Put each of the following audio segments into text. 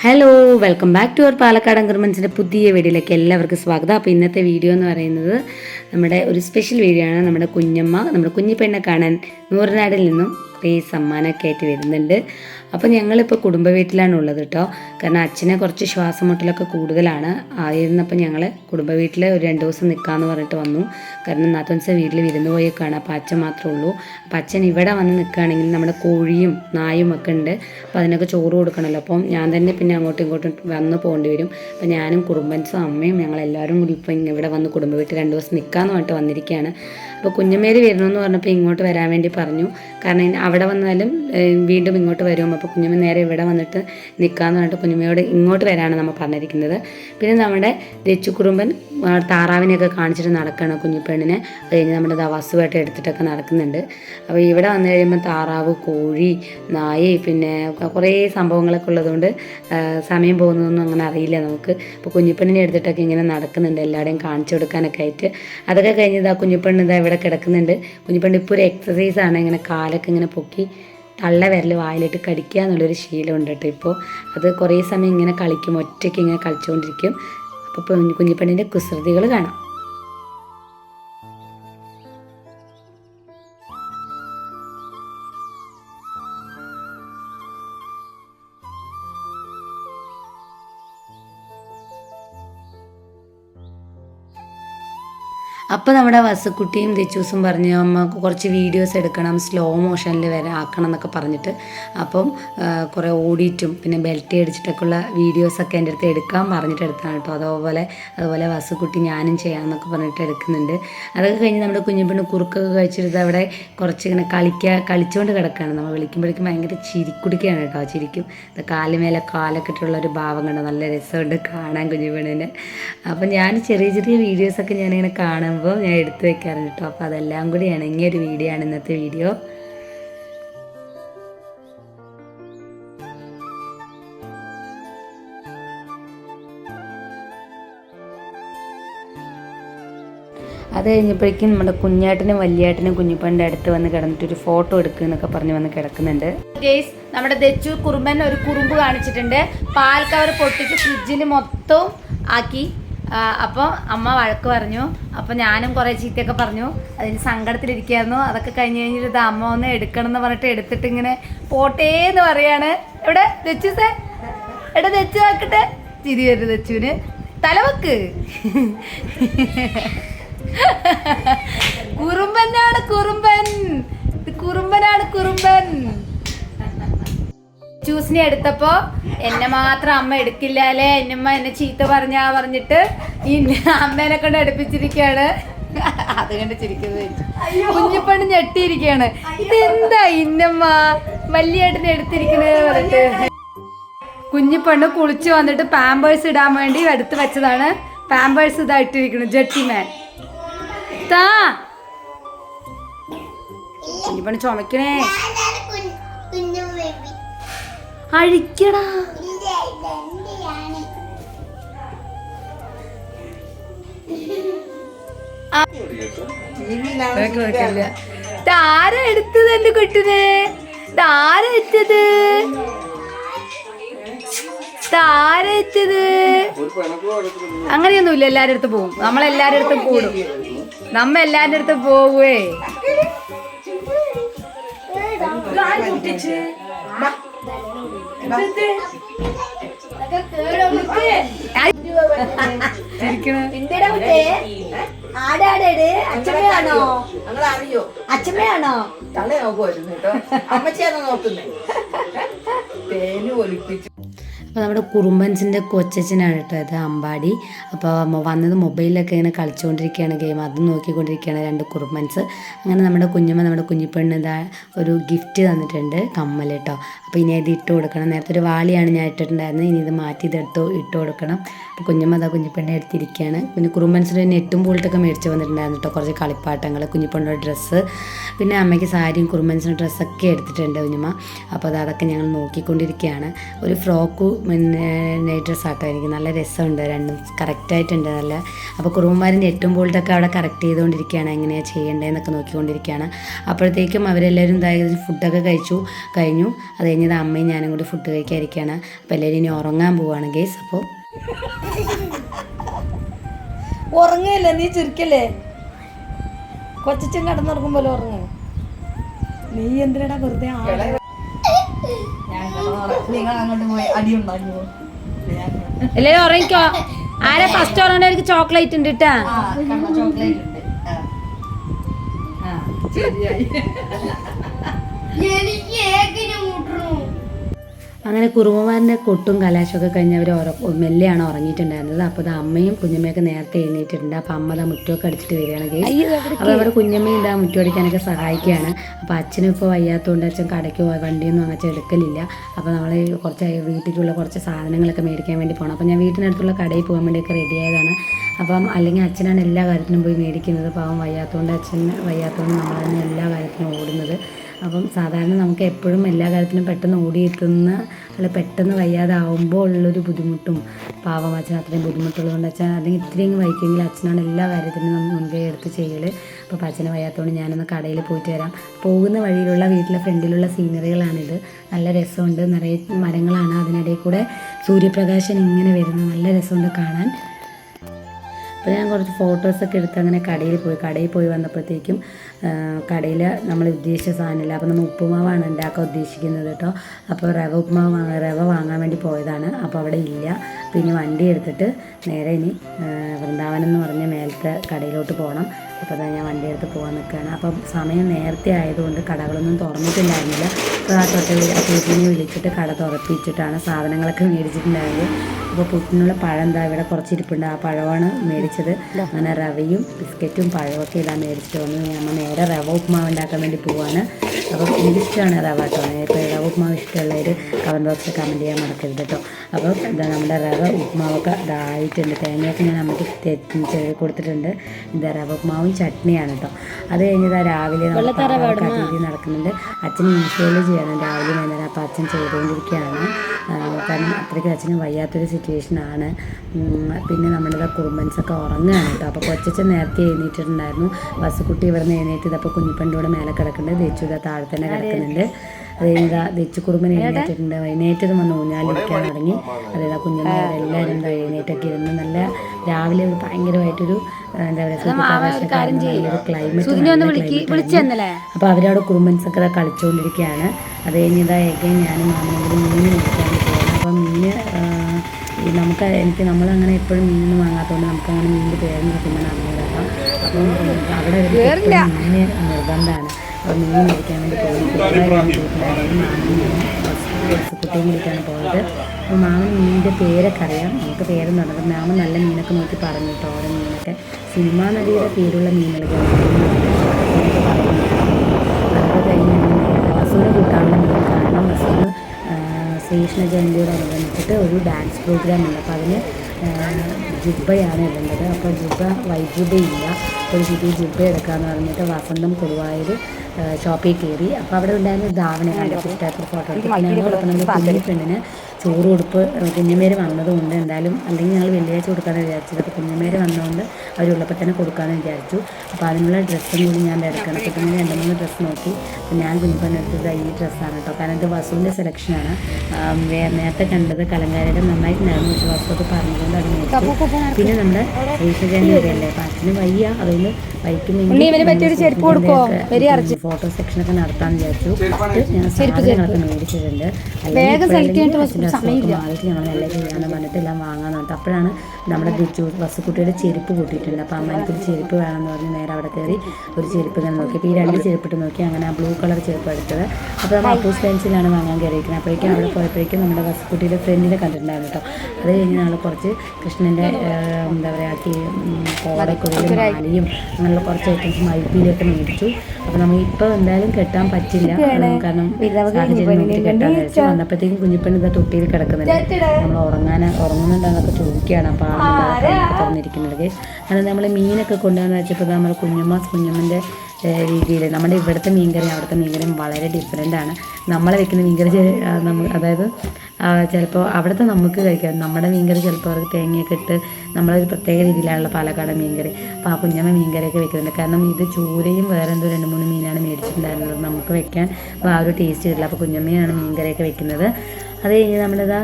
Hello welcome back to our Palakkad അങ്കർമൻസിന്റെ പുതിയ വീഡിയോയിലേക്ക് എല്ലാവർക്കും സ്വാഗതം. അപ്പോൾ ഇന്നത്തെ വീഡിയോ എന്ന് പറയുന്നത് നമ്മുടെ ഒരു സ്പെഷ്യൽ വീഡിയോ ആണ്. നമ്മുടെ കുഞ്ഞമ്മ നമ്മുടെ കുഞ്ഞിപ്പെണ്ണെ കാണാൻ നൂറിനാടിൽ നിന്നും കുറേ സമ്മാനമൊക്കെ ആയിട്ട് വരുന്നുണ്ട്. അപ്പോൾ ഞങ്ങളിപ്പോൾ കുടുംബ വീട്ടിലാണ് ഉള്ളത് കേട്ടോ കാരണം അച്ഛനെ കുറച്ച് ശ്വാസം മുട്ടലൊക്കെ കൂടുതലാണ്. ആയിരുന്നപ്പോൾ ഞങ്ങൾ കുടുംബ വീട്ടിൽ ഒരു രണ്ട് ദിവസം നിൽക്കാമെന്ന് പറഞ്ഞിട്ട് വന്നു. കാരണം നാത്തോൻസ വീട്ടിൽ വിരുന്ന് പോയേക്കാണ്. അപ്പോൾ അച്ഛൻ മാത്രമേ ഉള്ളൂ. അപ്പോൾ അച്ഛൻ ഇവിടെ വന്ന് നിൽക്കുകയാണെങ്കിൽ നമ്മുടെ കോഴിയും നായും ഒക്കെ ഉണ്ട്. അപ്പോൾ അതിനൊക്കെ ചോറ് കൊടുക്കണമല്ലോ അപ്പം ഞാൻ തന്നെ പിന്നെ അങ്ങോട്ടും ഇങ്ങോട്ടും വന്ന് പോകേണ്ടി വരും. അപ്പോൾ ഞാനും കുടുംബൻസും അമ്മയും ഞങ്ങളെല്ലാവരും കൂടി ഇപ്പം ഇവിടെ വന്ന് കുടുംബ വീട്ടിൽ രണ്ട് ദിവസം നിൽക്കാമെന്ന് പറഞ്ഞിട്ട് വന്നിരിക്കുകയാണ് അപ്പോൾ കുഞ്ഞുമേരി വരണമെന്ന് പറഞ്ഞപ്പോൾ ഇങ്ങോട്ട് വരാൻ വേണ്ടി പറഞ്ഞു. കാരണം അവിടെ വന്നാലും വീണ്ടും ഇങ്ങോട്ട് വരും. അപ്പോൾ കുഞ്ഞമ്മ നേരെ ഇവിടെ വന്നിട്ട് നിൽക്കാമെന്ന് പറഞ്ഞിട്ട് കുഞ്ഞുമ്മയോട് ഇങ്ങോട്ട് വരാനാണ് നമ്മൾ പറഞ്ഞിരിക്കുന്നത്. പിന്നെ നമ്മുടെ രച്ചുകുറുമ്പൻ താറാവിനെയൊക്കെ കാണിച്ചിട്ട് നടക്കുകയാണ് കുഞ്ഞിപ്പെണ്ണിനെ അത് കഴിഞ്ഞ് നമ്മുടെ ദവാസുമായിട്ട് എടുത്തിട്ടൊക്കെ നടക്കുന്നുണ്ട്. അപ്പോൾ ഇവിടെ വന്നു കഴിയുമ്പോൾ താറാവ് കോഴി നായി പിന്നെ കുറേ സംഭവങ്ങളൊക്കെ ഉള്ളതുകൊണ്ട് സമയം പോകുന്നതൊന്നും അങ്ങനെ അറിയില്ല നമുക്ക്. അപ്പോൾ കുഞ്ഞിപ്പെണ്ണിനെ എടുത്തിട്ടൊക്കെ ഇങ്ങനെ നടക്കുന്നുണ്ട് എല്ലാവരുടെയും കാണിച്ചു കൊടുക്കാനൊക്കെ ആയിട്ട്. അതൊക്കെ കഴിഞ്ഞ് ഇതാ കുഞ്ഞിപ്പെണ്ണ് ഇതാ ഇവിടെ കിടക്കുന്നുണ്ട്. കുഞ്ഞിപ്പണ്ട് ഇപ്പോൾ ഒരു എക്സസൈസ് ആണ്. ഇങ്ങനെ കാലൊക്കെ ഇങ്ങനെ പൊക്കി തള്ള വിരൽ വായിലിട്ട് കടിക്കുക എന്നുള്ളൊരു ശീലമുണ്ട് കേട്ടോ ഇപ്പോൾ അത് കുറേ സമയം ഇങ്ങനെ കളിക്കും. ഒറ്റയ്ക്ക് ഇങ്ങനെ കളിച്ചുകൊണ്ടിരിക്കും അപ്പോൾ കുഞ്ഞിപ്പണ്ണിന്റെ കുസൃതികൾ കാണാം. അപ്പോൾ നമ്മുടെ വസുക്കുട്ടിയും ദിച്ചൂസും പറഞ്ഞു അമ്മ കുറച്ച് വീഡിയോസ് എടുക്കണം സ്ലോ മോഷനിൽ വരെ ആക്കണം എന്നൊക്കെ പറഞ്ഞിട്ട്. അപ്പം കുറേ ഓടിയിട്ടും പിന്നെ ബെൽറ്റ് അടിച്ചിട്ടൊക്കെ ഉള്ള വീഡിയോസൊക്കെ എന്റെ അടുത്ത് എടുക്കാൻ പറഞ്ഞിട്ട് എടുത്താണ് കേട്ടോ. അതുപോലെ അതുപോലെ വസുക്കുട്ടി ഞാനും ചെയ്യാമെന്നൊക്കെ പറഞ്ഞിട്ട് എടുക്കുന്നുണ്ട്. അതൊക്കെ കഴിഞ്ഞ് നമ്മുടെ കുഞ്ഞുപെണ്ണ് കുറുക്കൊക്കെ കഴിച്ചിരുത് അവിടെ കുറച്ച് ഇങ്ങനെ കളിക്കുക കളിച്ചുകൊണ്ട് കിടക്കുകയാണ്. നമ്മൾ വിളിക്കുമ്പോഴേക്കും ഭയങ്കര ചിരിക്കുടിക്കുകയാണ് കേട്ടോ. ചിരിക്കും. കാലുമേലെ കാലൊക്കെ ഇട്ടുള്ള ഒരു ഭാവം കണ്ടോ? നല്ല രസമുണ്ട് കാണാൻ കുഞ്ഞുപെണ്ണിനെ അപ്പം ഞാൻ ചെറിയ ചെറിയ വീഡിയോസൊക്കെ ഞാനിങ്ങനെ കാണുമ്പോൾ ഞാൻ എടുത്തു വെക്കാറുണ്ട് കേട്ടോ. അപ്പോൾ അതെല്ലാം കൂടി ഇണങ്ങിയ ഒരു വീഡിയോ ആണ് ഇന്നത്തെ വീഡിയോ അത് കഴിഞ്ഞപ്പോഴേക്കും നമ്മുടെ കുഞ്ഞാട്ടനും വലിയേട്ടനും കുഞ്ഞിപ്പന്റെ അടുത്ത് വന്ന് കിടന്നിട്ട് ഒരു ഫോട്ടോ എടുക്കുക എന്നൊക്കെ പറഞ്ഞ് വന്ന് കിടക്കുന്നുണ്ട്. ഗേസ് നമ്മുടെ ദച്ചു കുറുമ്പൻ ഒരു കുറുമ്പ് കാണിച്ചിട്ടുണ്ട്. പാൽ കവർ പൊട്ടിച്ച് ഫ്രിഡ്ജിൽ മൊത്തം ആക്കി. അപ്പോൾ അമ്മ വഴക്ക് പറഞ്ഞു. അപ്പോൾ ഞാനും കുറേ ചീത്തയൊക്കെ പറഞ്ഞു. അതിന് സങ്കടത്തിലിരിക്കുകയായിരുന്നു അതൊക്കെ കഴിഞ്ഞ് കഴിഞ്ഞിട്ട് ഇത് അമ്മ ഒന്ന് എടുക്കണം എന്ന് പറഞ്ഞിട്ട് എടുത്തിട്ട് ഇങ്ങനെ പോട്ടേ എന്ന് പറയാണ്. എവിടെ ദച്ചു സേ എവിടെ ദച്ചു ആക്കട്ടെ. ചിരി വരും ദച്ചുവിന് തലവക്ക്. കുറുമ്പനാണ് കുറുമ്പൻ. കുറുമ്പനാണ് കുറുമ്പൻ. ചൂസിനെ എടുത്തപ്പോ എന്നെ മാത്രം അമ്മ എടുക്കില്ലാലേ? എന്നമ്മ എന്നെ ചീത്ത പറഞ്ഞാ പറഞ്ഞിട്ട് ഈ അമ്മേനെ കൊണ്ട് അടുപ്പിച്ചിരിക്കാണ് അത് കണ്ട് ചിരിക്കുന്നത് കുഞ്ഞിപ്പണ്ണ് ഞെട്ടിയിരിക്കാണ് ഇതെന്താ ഇന്നമ്മ? വല്യേട്ടനെ എടുത്തിരിക്കുന്നത് പറഞ്ഞിട്ട്. കുഞ്ഞിപ്പണ്ണ് കുളിച്ചു വന്നിട്ട് പാമ്പേഴ്സ് ഇടാൻ വേണ്ടി എടുത്ത് വെച്ചതാണ്. പാമ്പേഴ്സ് ഇതാ ഇട്ടിരിക്കുന്നു ജട്ടിമാൻ. താ. കുഞ്ഞിപ്പണ്ണ് ചുമക്കണേ. അഴിക്കടാ. താര എടുത്തത് എന്റെ കുട്ടിനെ? താര എത്തത് എത്തത് അങ്ങനെയൊന്നുമില്ല എല്ലാരുടെ അടുത്ത് പോകും നമ്മളെല്ലാരുടെ അടുത്തും കൂടും. നമ്മ എല്ലാരുടെ അടുത്തും പോവുവേ ആടാടേട് അച്ഛമ്മയാണോ? ഞങ്ങൾ അറിയോ അച്ഛമ്മയാണോ? തല നോക്കുമായിരുന്നു കേട്ടോ അമ്മച്ചിയാണോ നോക്കുന്നേ? തേന് ഒലിപ്പിച്ചു അപ്പോൾ നമ്മുടെ കുറുമ്പൻസിന്റെ കൊച്ചച്ഛനാണ് കേട്ടോ ഇത് അമ്പാടി. അപ്പോൾ വന്നത് മൊബൈലിലൊക്കെ ഇങ്ങനെ കളിച്ചുകൊണ്ടിരിക്കുകയാണ് ഗെയിം അത് നോക്കിക്കൊണ്ടിരിക്കുകയാണ് രണ്ട് കുറുമ്പൻസ്. അങ്ങനെ നമ്മുടെ കുഞ്ഞമ്മ നമ്മുടെ കുഞ്ഞിപ്പെണ്ണ് ഇതാ ഒരു ഗിഫ്റ്റ് തന്നിട്ടുണ്ട് കമ്മൽ കേട്ടോ. അപ്പോൾ ഇനി അത് ഇട്ട് കൊടുക്കണം. നേരത്തെ ഒരു വാളിയാണ് ഞാൻ ഇട്ടിട്ടുണ്ടായിരുന്നത് ഇനി ഇത് മാറ്റി ഇതെടുത്ത് ഇട്ട് കൊടുക്കണം. അപ്പോൾ കുഞ്ഞമ്മ അതാ കുഞ്ഞിപ്പെണ്ണെ എടുത്തിരിക്കുകയാണ് പിന്നെ കുറുമ്പൻസിന്റെ നെറ്റും ബോൾട്ടൊക്കെ മേടിച്ച് വന്നിട്ടുണ്ടായിരുന്നു കേട്ടോ കുറച്ച് കളിപ്പാട്ടങ്ങൾ കുഞ്ഞിപ്പെണ്ണയുടെ ഡ്രസ്സ്. പിന്നെ അമ്മയ്ക്ക് സാരിയും കുറുമ്പൻസിന്റെ ഡ്രസ്സൊക്കെ എടുത്തിട്ടുണ്ട് കുഞ്ഞമ്മ. അപ്പോൾ അത് അതൊക്കെ ഞങ്ങൾ നോക്കിക്കൊണ്ടിരിക്കുകയാണ് ഒരു ഫ്രോക്ക് പിന്നെ നൈറ്റ് ഡ്രസ്സാട്ടോ എനിക്ക്. നല്ല രസമുണ്ട്. രണ്ടും കറക്റ്റായിട്ടുണ്ട് നല്ല. അപ്പോൾ കുറുമ്പന്മാരിന്റെ എട്ടും ബോൾട്ടൊക്കെ അവിടെ കറക്റ്റ് ചെയ്തുകൊണ്ടിരിക്കുകയാണ് എങ്ങനെയാണ് ചെയ്യേണ്ടതെന്നൊക്കെ നോക്കിക്കൊണ്ടിരിക്കുകയാണ് അപ്പോഴത്തേക്കും അവരെല്ലാവരും ഇതായത് ഫുഡൊക്കെ കഴിച്ചു. കഴിഞ്ഞു. അത് കഴിഞ്ഞത് അമ്മയും ഞാനും കൂടി ഫുഡ് കഴിക്കാതിരിക്കുകയാണ് അപ്പോൾ എല്ലാവരും ഇനി ഉറങ്ങാൻ പോവുകയാണ് ഗേസ്. അപ്പോൾ ഉറങ്ങല്ലേ? നീ ചുരുക്കല്ലേ? കൊച്ചച്ചൻ കടന്നുറങ്ങും പോലെ ഉറങ്ങ. നീ എന്തിനാ വെറുതെ ആ- നിങ്ങൾ അങ്ങോട്ട് പോയി അടി ഉണ്ടാക്കുമോ ഞാൻ ഉറങ്ങിക്കോ. ആരെ ഫസ്റ്റ് ഉറങ്ങണവർക്ക് ചോക്ലേറ്റ് ഉണ്ട് കേട്ടാ ചോക്ലേറ്റ് ഉണ്ട്. ശരിയായി. അങ്ങനെ കുറുമമാരന്റെ കൊട്ടും കലാശമൊക്കെ കഴിഞ്ഞ് അവർ ഉറ മെല്ലെയാണ് ഉറങ്ങിയിട്ടുണ്ടായിരുന്നത്. അപ്പോൾ അത് അമ്മയും കുഞ്ഞമ്മയൊക്കെ നേരത്തെ എഴുന്നേറ്റിട്ടുണ്ട്. അപ്പോൾ അമ്മ ദാ മുറ്റമൊക്കെ അടിച്ചിട്ട് വരികയാണ് അപ്പോൾ അവരുടെ കുഞ്ഞമ്മയും ഇതാ മുറ്റം അടിക്കാനൊക്കെ സഹായിക്കുകയാണ്. അപ്പോൾ അച്ഛനും ഇപ്പോൾ വയ്യാത്തതുകൊണ്ട് അച്ഛൻ കടയ്ക്ക് പോയി വണ്ടിയൊന്നും അങ്ങനെ എടുക്കലില്ല. അപ്പോൾ നമ്മൾ കുറച്ച് വീട്ടിലുള്ള കുറച്ച് സാധനങ്ങളൊക്കെ മേടിക്കാൻ വേണ്ടി പോകണം അപ്പോൾ ഞാൻ വീട്ടിനടുത്തുള്ള കടയിൽ പോകാൻ വേണ്ടിയൊക്കെ റെഡി ആയതാണ്. അപ്പം അല്ലെങ്കിൽ അച്ഛനാണ് എല്ലാ കാര്യത്തിനും പോയി മേടിക്കുന്നത്. പാവം വയ്യാത്തതുകൊണ്ട് അച്ഛൻ വയ്യാത്തതുകൊണ്ട് നമ്മൾ തന്നെ എല്ലാ കാര്യത്തിനും ഓടുന്നത്. അപ്പം സാധാരണ നമുക്ക് എപ്പോഴും എല്ലാ കാര്യത്തിനും പെട്ടെന്ന് ഓടിയെത്തുന്ന അല്ല പെട്ടെന്ന് വയ്യാതാവുമ്പോൾ ഉള്ളൊരു ബുദ്ധിമുട്ടും പാവം അച്ഛൻ അത്രയും ബുദ്ധിമുട്ടുള്ളതുകൊണ്ട് അച്ഛൻ അല്ലെങ്കിൽ ഇത്രയും വൈക്കുമെങ്കിൽ അച്ഛനാണ് എല്ലാ കാര്യത്തിനും മുൻകൈ എടുത്ത് ചെയ്യൽ അപ്പോൾ അച്ഛനെ വയ്യാത്തതുകൊണ്ട് ഞാനൊന്ന് കടയിൽ പോയിട്ട് വരാം. പോകുന്ന വഴിയിലുള്ള വീട്ടിലെ ഫ്രണ്ടിലുള്ള സീനറികളാണിത്. നല്ല രസമുണ്ട്. നിറയെ മരങ്ങളാണ് അതിനിടയിൽ കൂടെ സൂര്യപ്രകാശം ഇങ്ങനെ വരുന്നത്. നല്ല രസമുണ്ട് കാണാൻ. അപ്പോൾ ഞാൻ കുറച്ച് ഫോട്ടോസൊക്കെ എടുത്ത് അങ്ങനെ കടയിൽ പോയി കടയിൽ പോയി വന്നപ്പോഴത്തേക്കും കടയിൽ നമ്മൾ ഉദ്ദേശിച്ച സാധനമില്ല. അപ്പോൾ നമ്മൾ ഉപ്പുമാവാണ് ഉണ്ടാക്കാൻ ഉദ്ദേശിക്കുന്നത് കേട്ടോ. അപ്പോൾ റവ ഉപ്പുമാവ് റവ വാങ്ങാൻ വേണ്ടി പോയതാണ്. അപ്പോൾ അവിടെ ഇല്ല. പിന്നെ വണ്ടി എടുത്തിട്ട് നേരെ ഇനി വൃന്ദാവനം എന്ന് പറഞ്ഞ മേലത്തെ കടയിലോട്ട് പോകണം അപ്പോൾ അതാ ഞാൻ വണ്ടി എടുത്ത് പോകാൻ നിൽക്കുകയാണ് അപ്പം സമയം നേരത്തെ ആയതുകൊണ്ട് കടകളൊന്നും തുറന്നിട്ടുണ്ടായിരുന്നില്ല. അപ്പോൾ ആ തൊട്ട് വിളിച്ചിട്ട് കട തുറപ്പിച്ചിട്ടാണ് സാധനങ്ങളൊക്കെ മേടിച്ചിട്ടുണ്ടായത് അപ്പോൾ പുട്ടിനുള്ള പഴം എന്താ ഇവിടെ കുറച്ചിരിപ്പുണ്ട്. ആ പഴമാണ് മേടിച്ചത്. അങ്ങനെ റവയും ബിസ്ക്കറ്റും പഴമൊക്കെ ഇതാ മേടിച്ചിട്ട് വന്നു. ഞാൻ നേരെ റവ ഉപ്മാവ് ഉണ്ടാക്കാൻ വേണ്ടി പോവാണ്. അപ്പോൾ എനിക്കിഷ്ടമാണ് റവ കേട്ടോ. ഇപ്പോൾ റവ ഉപ്മാവ് ഇഷ്ടമുള്ളവർ കമന്റ് ബോക്സിൽ കമന്റ് ചെയ്യാൻ മറക്കരുത് കേട്ടോ. അപ്പോൾ ഇതാ നമ്മുടെ റവ ഉപ്മാവൊക്കെ ഇതായിട്ടുണ്ട് തേങ്ങയൊക്കെ ഞാൻ നമുക്ക് കൊടുത്തിട്ടുണ്ട്. ഇതാ റവ ഉപ്മാവും ചട്നിയാണ് കേട്ടോ. അത് കഴിഞ്ഞതാ രാവിലെ രീതി നടക്കുന്നുണ്ട്. അച്ഛൻ ഇൻഷ്യോളജിയാണ് രാവിലെ വൈകുന്നേരം അപ്പോൾ അച്ഛൻ ചെയ്തുകൊണ്ടിരിക്കുകയാണ്. കാരണം അത്രയ്ക്ക് അച്ഛന് വയ്യാത്തൊരു സിറ്റുവേഷനാണ് പിന്നെ നമ്മുടെ കുറുമ്പൻസൊക്കെ ഉറങ്ങുകയാണ് കേട്ടോ. അപ്പോൾ കൊച്ചച്ഛൻ നേരത്തെ എഴുന്നേറ്റിട്ടുണ്ടായിരുന്നു. ബസ്സുകുട്ടി ഇവിടെ നിന്ന് എഴുന്നേറ്റത് അപ്പോൾ കുഞ്ഞിപ്പണ്ടിവിടെ മേലെ കിടക്കുന്നുണ്ട്. ദേച്ചുത താഴെ തന്നെ കിടക്കുന്നുണ്ട്. അതായത് ദച്ചു കുറുമ്പൻ എഴുന്നേറ്റിട്ടുണ്ട്. എഴുന്നേറ്റതും വന്ന് ഊഞ്ഞാലിരിക്കാൻ തുടങ്ങി. അതേതാ കുഞ്ഞമ്മയുടെ എല്ലാവരും എന്താ എഴുന്നേറ്റൊക്കെ ഇരുന്ന് നല്ല രാവിലെ ഒരു ഭയങ്കരമായിട്ടൊരു ആ, എന്താ പറയുക ക്ലൈമറ്റ് അപ്പോൾ അവരവിടെ കുറുമ്പൻസ് ഒക്കെ ദാ കളിച്ചുകൊണ്ടിരിക്കുകയാണ്. അത് കഴിഞ്ഞതാ എഗൈൻ ഞാനും മാമനെങ്കിലും മീൻ മേടിക്കാൻ പോകുന്നത് അപ്പം മീൻ നമുക്ക് എനിക്ക് നമ്മളങ്ങനെ എപ്പോഴും മീനൊന്നും വാങ്ങാത്തതുകൊണ്ട് നമുക്കങ്ങനെ മീനിന്റെ പേരൊന്നും സത്യം അറിഞ്ഞിടാം അപ്പം അവിടെ ഒരു മീൻ നിർബന്ധമാണ്. അപ്പോൾ മീൻ മേടിക്കാൻ വേണ്ടി പോകുന്നു കുട്ടിയും കൂടിയിട്ടാണ് പോയത്. അപ്പോൾ മാമൻ മീനിന്റെ പേരൊക്കെ അറിയാം. നമുക്ക് പേരെന്ന് പറഞ്ഞത് മാമൻ നല്ല മീനൊക്കെ നോക്കി പറഞ്ഞു കേട്ടോ. ഓരോ മീനൊക്കെ. സിനിമാ നദിയുടെ പേരുള്ള മീനുകളൊക്കെ നമുക്ക് പറഞ്ഞു കഴിഞ്ഞ് വസുവിനെ കൂട്ടാനുള്ള മീൻ കാരണം വസുവിന് ശ്രീകൃഷ്ണ ജയന്തിയോടനുബന്ധിച്ചിട്ട് ഒരു ഡാൻസ് പ്രോഗ്രാം ഉണ്ട്. അപ്പോൾ അതിന് ജുബയാണ് ജുബ്ബയാണ് ഇടേണ്ടത് അപ്പോൾ ജുബ്ബ വൈജുബയില്ല അപ്പോൾ ഒരു പുതിയ ജുബ്ബ എടുക്കാമെന്ന് പറഞ്ഞിട്ട് വസന്തം കൊടുവായൂർ ഷോപ്പിൽ കയറി. അപ്പോൾ അവിടെ ഉണ്ടായിരുന്ന ധാവണ കണ്ടിട്ട് ഇഷ്ടമായിട്ട് ഫോട്ടോ എടുത്തു കുഞ്ഞു പെണ്ണിന് ചോറ് കൊടുപ്പ് കുഞ്ഞുമേര് വന്നതുകൊണ്ട് എന്തായാലും അല്ലെങ്കിൽ ഞങ്ങൾ വെള്ളിയാഴ്ച കൊടുക്കാമെന്ന് വിചാരിച്ചത് അപ്പോൾ കുഞ്ഞുമേര് വന്നതുകൊണ്ട് അവരുള്ളപ്പോൾ തന്നെ കൊടുക്കാമെന്ന് വിചാരിച്ചു. അപ്പോൾ അതിനുള്ള ഡ്രസ്സും കൂടി ഞാൻ എടുക്കണം. അപ്പോൾ പിന്നെ രണ്ട് മൂന്ന് ഡ്രസ്സ് നോക്കി. അപ്പോൾ ഞാൻ കുഞ്ഞിപ്പൻ എടുത്തത് ഈ ഡ്രസ്സാണ് കേട്ടോ. കാരണം ഇത് വസുവിന്റെ സെലക്ഷനാണ് നേരത്തെ കണ്ടത് കലങ്കാരിയുടെ നന്നായിട്ടുണ്ടായിരുന്നു. പക്ഷേ വസുവൊക്കെ പറഞ്ഞതുകൊണ്ട് അത് നോക്കി പിന്നെ നമ്മുടെ വരെയല്ലേ അപ്പോൾ അച്ഛന് വയ്യ. അതുകൊണ്ട് വൈക്കുമെങ്കിൽ ഫോട്ടോ സെക്ഷനൊക്കെ നടത്താമെന്ന് വിചാരിച്ചു. ഞാൻ സാധനങ്ങളൊക്കെ മേടിച്ചിട്ടുണ്ട്. വേഗം മാറിയിട്ട് ഞങ്ങൾ നല്ല ചെയ്യാന്ന് പറഞ്ഞിട്ട് എല്ലാം വാങ്ങാൻ നോട്ട് അപ്പോഴാണ് നമ്മുടെ ബിജു ബസ്സുകുട്ടിയുടെ ചെരുപ്പ് കൂട്ടിയിട്ടുണ്ട്. അപ്പോൾ അമ്മ എനിക്കൊരു ചെരുപ്പ് വേണമെന്ന് പറഞ്ഞ് നേരെ അവിടെ കയറി ഒരു ചെരുപ്പ് ഇങ്ങനെ നോക്കി. അപ്പോൾ ഈ രണ്ട് ചെരുപ്പിട്ട് നോക്കി. അങ്ങനെ ആ ബ്ലൂ കളർ ചെരുപ്പ് എടുത്തത്. അപ്പോൾ നമ്മൾ അപ്പൂസ് ഫാൻസിലാണ് വാങ്ങാൻ കയറിയിരിക്കുന്നത്. അപ്പോഴേക്കും അവിടെ പോയപ്പോഴേക്കും നമ്മുടെ ബസ്സുകുട്ടിയുടെ ഫ്രണ്ടിനെ കണ്ടിട്ടുണ്ടായിരുന്നു കേട്ടോ. അത് കഴിഞ്ഞ് ഞങ്ങൾ കുറച്ച് കൃഷ്ണന്റെ എന്താ പറയുക കോടക്കുഴലും മാലയും അങ്ങനെയുള്ള കുറച്ച് ഐറ്റംസ് മൈപ്പിയിലൊക്കെ മേടിച്ചു. അപ്പോൾ നമ്മൾ ഇപ്പോൾ എന്തായാലും കെട്ടാൻ പറ്റില്ല. കാരണം സാഹചര്യം കെട്ടാൻ വന്നപ്പോഴത്തേക്കും കുഞ്ഞിപ്പെണ്ണ് ഇതാ തൊട്ടിയിൽ കിടക്കുന്നുണ്ട്. നമ്മൾ ഉറങ്ങാൻ ഉറങ്ങുന്നുണ്ടെന്നൊക്കെ ചോദിക്കുകയാണ്. അപ്പോൾ ആ തുറന്നിരിക്കുന്നത് അങ്ങനെ നമ്മൾ മീനൊക്കെ കൊണ്ടുവന്ന് വെച്ചപ്പോൾ നമ്മൾ കുഞ്ഞമ്മ കുഞ്ഞമ്മന്റെ രീതിയിൽ നമ്മുടെ ഇവിടുത്തെ മീൻകറി അവിടുത്തെ മീൻകറിയും വളരെ ഡിഫറെന്റ് ആണ്. നമ്മൾ വെക്കുന്ന മീൻകറി നമ്മൾ അതായത് ചിലപ്പോൾ അവിടുത്തെ നമുക്ക് കഴിക്കാം. നമ്മുടെ മീൻകറി ചിലപ്പോൾ അവർക്ക് തേങ്ങയൊക്കെ ഇട്ട് നമ്മളൊരു പ്രത്യേക രീതിയിലാണല്ലോ പാലക്കാട് മീൻകറി. അപ്പോൾ ആ കുഞ്ഞമ്മ മീൻകറിയൊക്കെ വെക്കുന്നുണ്ട്. കാരണം ഇത് ചൂരയും വേറെ എന്തോ രണ്ട് മൂന്ന് മീനാണ് മേടിച്ചിട്ടുണ്ടായിരുന്നത്. നമുക്ക് വെക്കാൻ ആ ഒരു ടേസ്റ്റ് കിട്ടില്ല. അപ്പോൾ കുഞ്ഞമ്മയാണ് മീൻകറിയൊക്കെ വെക്കുന്നത്. അത് കഴിഞ്ഞ് നമ്മളിതാ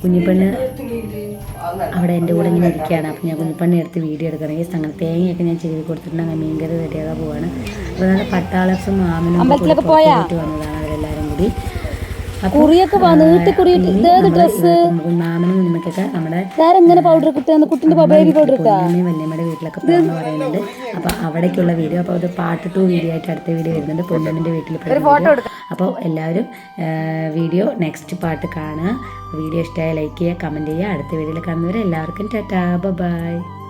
കുഞ്ഞിപ്പെണ്ണ് അവിടെ എന്റെ കൂടെ ഇങ്ങനെ ഇരിക്കുകയാണ്. അപ്പോൾ ഞാൻ കുഞ്ഞിപ്പണ്ണി എടുത്ത് വീഡിയോ എടുക്കണം ഈ അങ്ങനെ തേങ്ങയൊക്കെ ഞാൻ ചെയ്ത് കൊടുത്തിട്ടുണ്ട്. അങ്ങനെ മീൻകറി റെഡിയാകാൻ പോവാണ്. അപ്പോൾ നല്ല പട്ടാളസും മാമനും പോയിട്ട് വന്നതാണ് അവരെല്ലാവരും കൂടി. കുറിയൊക്കെ നീട്ടി കുറിയിട്ട് ഇതേത് മാമനും കുഞ്ഞിമക്കൊക്കെ നമ്മുടെ പൗഡർ കിട്ടുക കുട്ടിന്റെ ബേബി പൗഡർ വല്യമ്മയുടെ വീട്ടിലൊക്കെ പോകുന്ന പറയുന്നുണ്ട്. അപ്പോൾ അവിടേക്കുള്ള വീഡിയോ അപ്പോൾ അത് പാർട്ട് ടു വീഡിയോ ആയിട്ട് അടുത്ത വീഡിയോ വരുന്നുണ്ട്. പൊന്നമ്മന്റെ വീട്ടിൽ അപ്പോൾ എല്ലാവരും വീഡിയോ നെക്സ്റ്റ് പാർട്ട് കാണുക. വീഡിയോ ഇഷ്ടമായ ലൈക്ക് ചെയ്യുക കമന്റ് ചെയ്യുക. അടുത്ത വീഡിയോയിൽ കാണുന്നവരെ എല്ലാവർക്കും ടാറ്റാ. ബൈ.